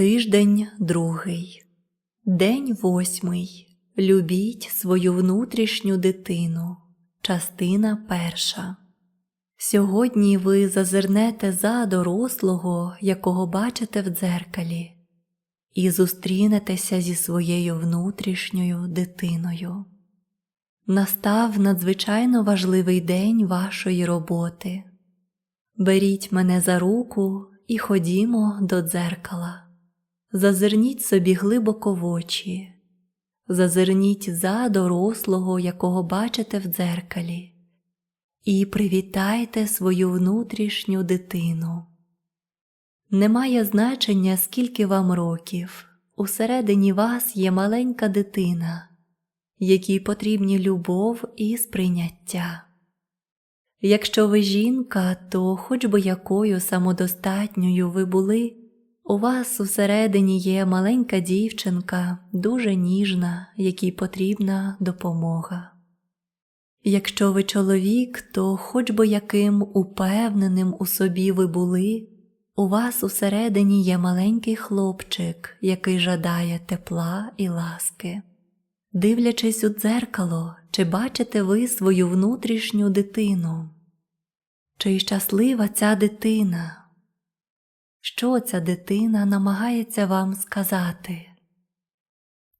Тиждень другий. День восьмий. Любіть свою внутрішню дитину. Частина перша. Сьогодні ви зазирнете за дорослого, якого бачите в дзеркалі, і зустрінетеся зі своєю внутрішньою дитиною. Настав надзвичайно важливий день вашої роботи. Беріть мене за руку і ходімо до дзеркала. Зазирніть собі глибоко в очі, зазирніть за дорослого, якого бачите в дзеркалі, і привітайте свою внутрішню дитину. Немає значення, скільки вам років, усередині вас є маленька дитина, якій потрібні любов і сприйняття. Якщо ви жінка, то хоч би якою самодостатньою ви були, у вас усередині є маленька дівчинка, дуже ніжна, якій потрібна допомога. Якщо ви чоловік, то хоч би яким упевненим у собі ви були, у вас усередині є маленький хлопчик, який жадає тепла і ласки. Дивлячись у дзеркало, чи бачите ви свою внутрішню дитину? Чи щаслива ця дитина? Що ця дитина намагається вам сказати?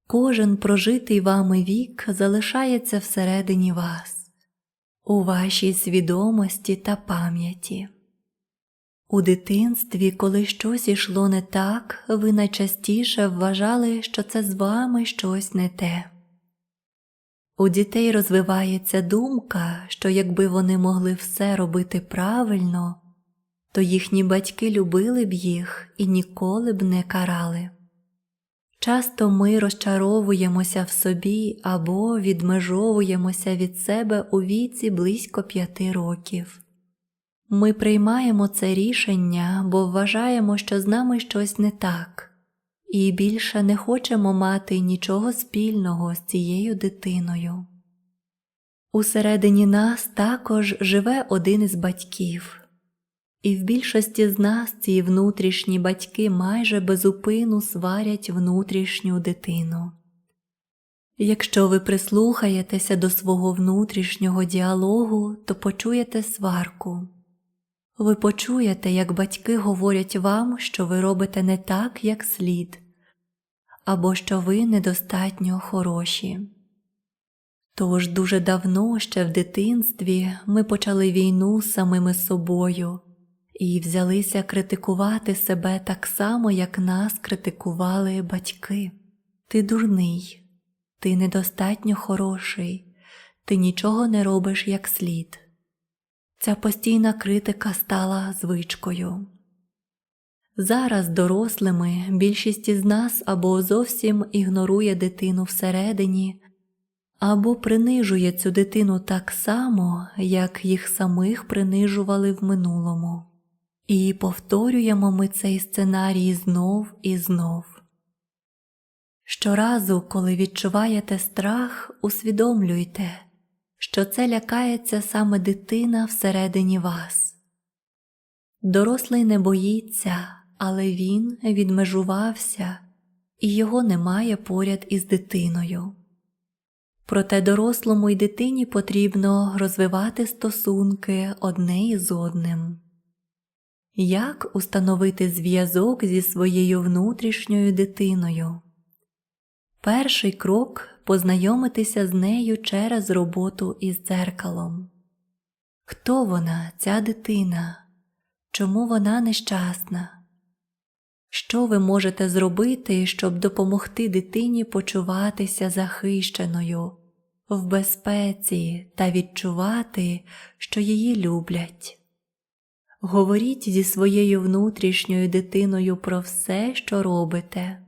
Кожен прожитий вами вік залишається всередині вас, у вашій свідомості та пам'яті. У дитинстві, коли щось ішло не так, ви найчастіше вважали, що це з вами щось не те. У дітей розвивається думка, що якби вони могли все робити правильно, то їхні батьки любили б їх і ніколи б не карали. Часто ми розчаровуємося в собі або відмежовуємося від себе у віці близько п'яти років. Ми приймаємо це рішення, бо вважаємо, що з нами щось не так, і більше не хочемо мати нічого спільного з цією дитиною. Усередині нас також живе один із батьків. І в більшості з нас ці внутрішні батьки майже безупину сварять внутрішню дитину. Якщо ви прислухаєтеся до свого внутрішнього діалогу, то почуєте сварку. Ви почуєте, як батьки говорять вам, що ви робите не так, як слід, або що ви недостатньо хороші. Тож дуже давно ще в дитинстві ми почали війну з самими собою і взялися критикувати себе так само, як нас критикували батьки. Ти дурний, ти недостатньо хороший, ти нічого не робиш як слід. Ця постійна критика стала звичкою. Зараз дорослими більшість із нас або зовсім ігнорує дитину всередині, або принижує цю дитину так само, як їх самих принижували в минулому. І повторюємо ми цей сценарій знов і знов. Щоразу, коли відчуваєте страх, усвідомлюйте, що це лякається саме дитина всередині вас. Дорослий не боїться, але він відмежувався, і його немає поряд із дитиною. Проте дорослому й дитині потрібно розвивати стосунки одне із одним. Як установити зв'язок зі своєю внутрішньою дитиною? Перший крок познайомитися з нею через роботу із дзеркалом. Хто вона, ця дитина? Чому вона нещасна? Що ви можете зробити, щоб допомогти дитині почуватися захищеною, в безпеці та відчувати, що її люблять? Говоріть зі своєю внутрішньою дитиною про все, що робите.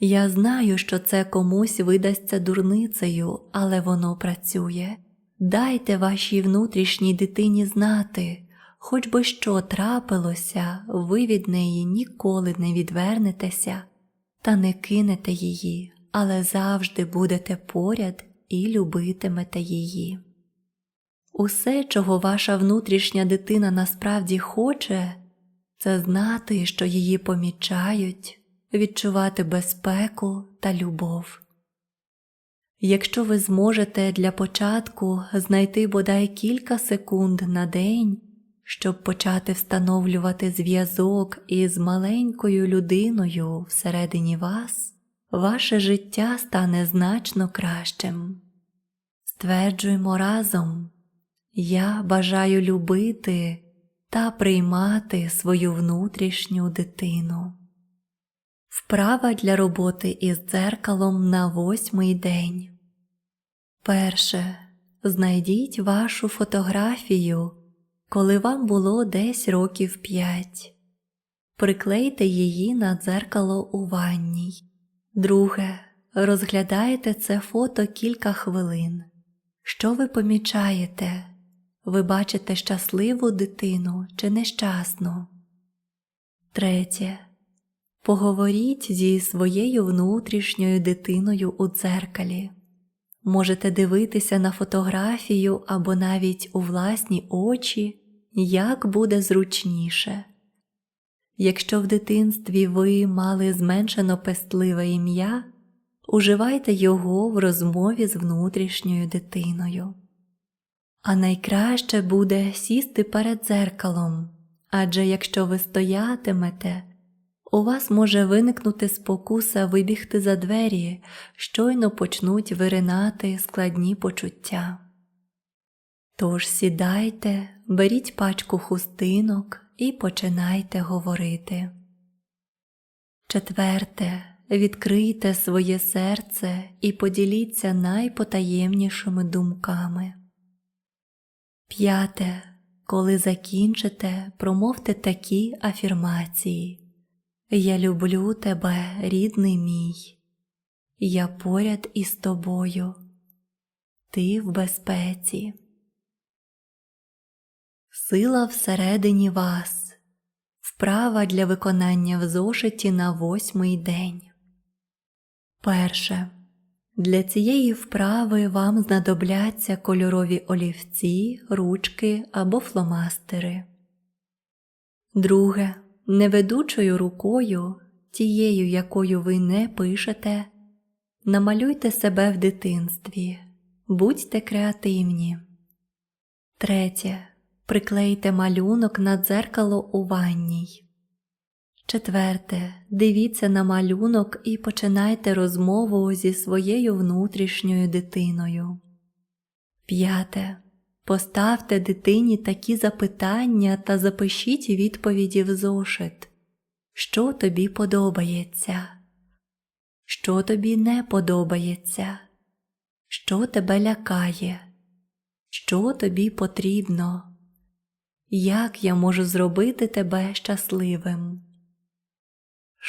Я знаю, що це комусь видасться дурницею, але воно працює. Дайте вашій внутрішній дитині знати, хоч би що трапилося, ви від неї ніколи не відвернетеся та не кинете її, але завжди будете поряд і любитимете її. Усе, чого ваша внутрішня дитина насправді хоче, це знати, що її помічають, відчувати безпеку та любов. Якщо ви зможете для початку знайти бодай кілька секунд на день, щоб почати встановлювати зв'язок із маленькою людиною всередині вас, ваше життя стане значно кращим. Стверджуємо разом Я бажаю любити та приймати свою внутрішню дитину. Вправа для роботи із дзеркалом на восьмий день. Перше. Знайдіть вашу фотографію, коли вам було десь років п'ять. Приклейте її на дзеркало у ванній. Друге. Розглядайте це фото кілька хвилин. Що ви помічаєте? Ви бачите щасливу дитину чи нещасну? Третє. Поговоріть зі своєю внутрішньою дитиною у дзеркалі. Можете дивитися на фотографію або навіть у власні очі, як буде зручніше. Якщо в дитинстві ви мали зменшено пестливе ім'я, уживайте його в розмові з внутрішньою дитиною. А найкраще буде сісти перед дзеркалом, адже якщо ви стоятимете, у вас може виникнути спокуса вибігти за двері, щойно почнуть виринати складні почуття. Тож сідайте, беріть пачку хустинок і починайте говорити. Четверте. Відкрийте своє серце і поділіться найпотаємнішими думками. П'яте. Коли закінчите, промовте такі афірмації. Я люблю тебе, рідний мій, я поряд із тобою, ти в безпеці. Сила всередині вас, вправа для виконання в зошиті на восьмий день. Перше. Для цієї вправи вам знадобляться кольорові олівці, ручки або фломастери. Друге. Неведучою рукою, тією, якою ви не пишете, намалюйте себе в дитинстві, будьте креативні. Третє. Приклейте малюнок на дзеркало у ванній. Четверте. Дивіться на малюнок і починайте розмову зі своєю внутрішньою дитиною. П'яте. Поставте дитині такі запитання та запишіть відповіді в зошит. Що тобі подобається? Що тобі не подобається? Що тебе лякає? Що тобі потрібно? Як я можу зробити тебе щасливим?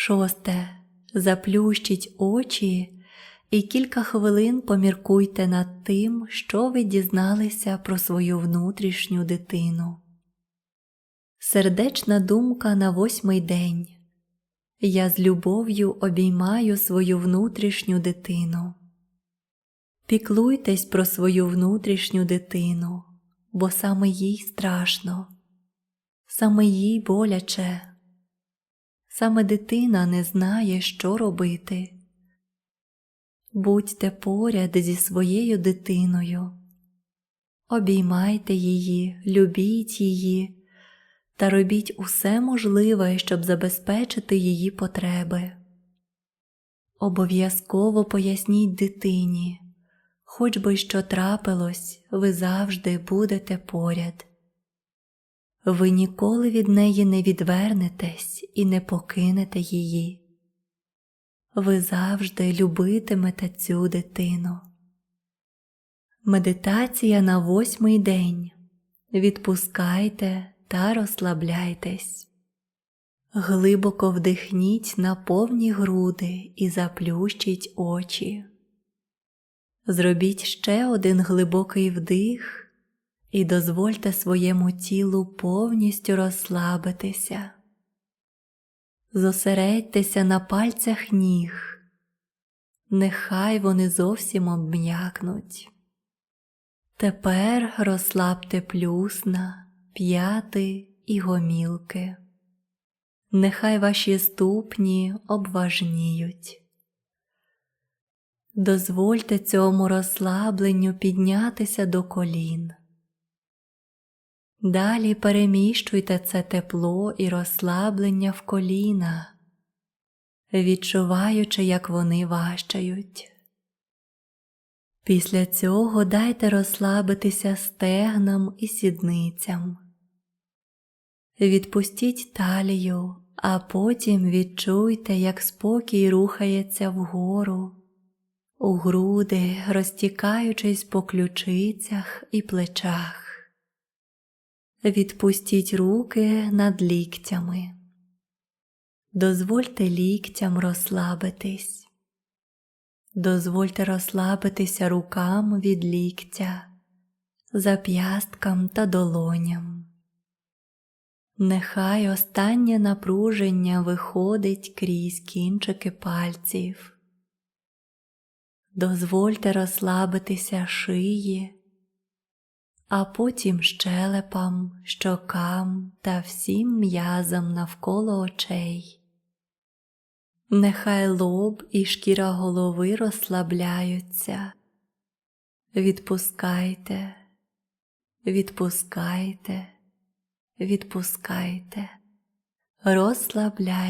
Шосте. Заплющіть очі і кілька хвилин поміркуйте над тим, що ви дізналися про свою внутрішню дитину. Сердечна думка на восьмий день. Я з любов'ю обіймаю свою внутрішню дитину. Піклуйтесь про свою внутрішню дитину, бо саме їй страшно, саме їй боляче, саме дитина не знає, що робити. Будьте поряд зі своєю дитиною, обіймайте її, любіть її та робіть усе можливе, щоб забезпечити її потреби. Обов'язково поясніть дитині, хоч би що трапилось, ви завжди будете поряд. Ви ніколи від неї не відвернетесь і не покинете її ви завжди любитимете цю дитину. Медитація на восьмий день. Відпускайте та розслабляйтесь. Глибоко вдихніть на повні груди і заплющіть очі. Зробіть ще один глибокий вдих і дозвольте своєму тілу повністю розслабитися зосередьтеся на пальцях ніг, нехай вони зовсім обм'якнуть. Тепер розслабте плюсна, п'яти і гомілки. нехай ваші ступні обважніють. Дозвольте цьому розслабленню піднятися до колін. Далі переміщуйте це тепло і розслаблення в коліна, відчуваючи, як вони важчають. Після цього дайте розслабитися стегнам і сідницям. Відпустіть талію, а потім відчуйте, як спокій рухається вгору, у груди, розтікаючись по ключицях і плечах. Відпустіть руки над ліктями. Дозвольте ліктям розслабитись. Дозвольте розслабитися рукам від ліктя, зап'ясткам та долоням. Нехай останнє напруження виходить крізь кінчики пальців. Дозвольте розслабитися шиї, а потім щелепам, щокам та всім м'язам навколо очей. Нехай лоб і шкіра голови розслабляються. Відпускайте, відпускайте, відпускайте, розслабляйте.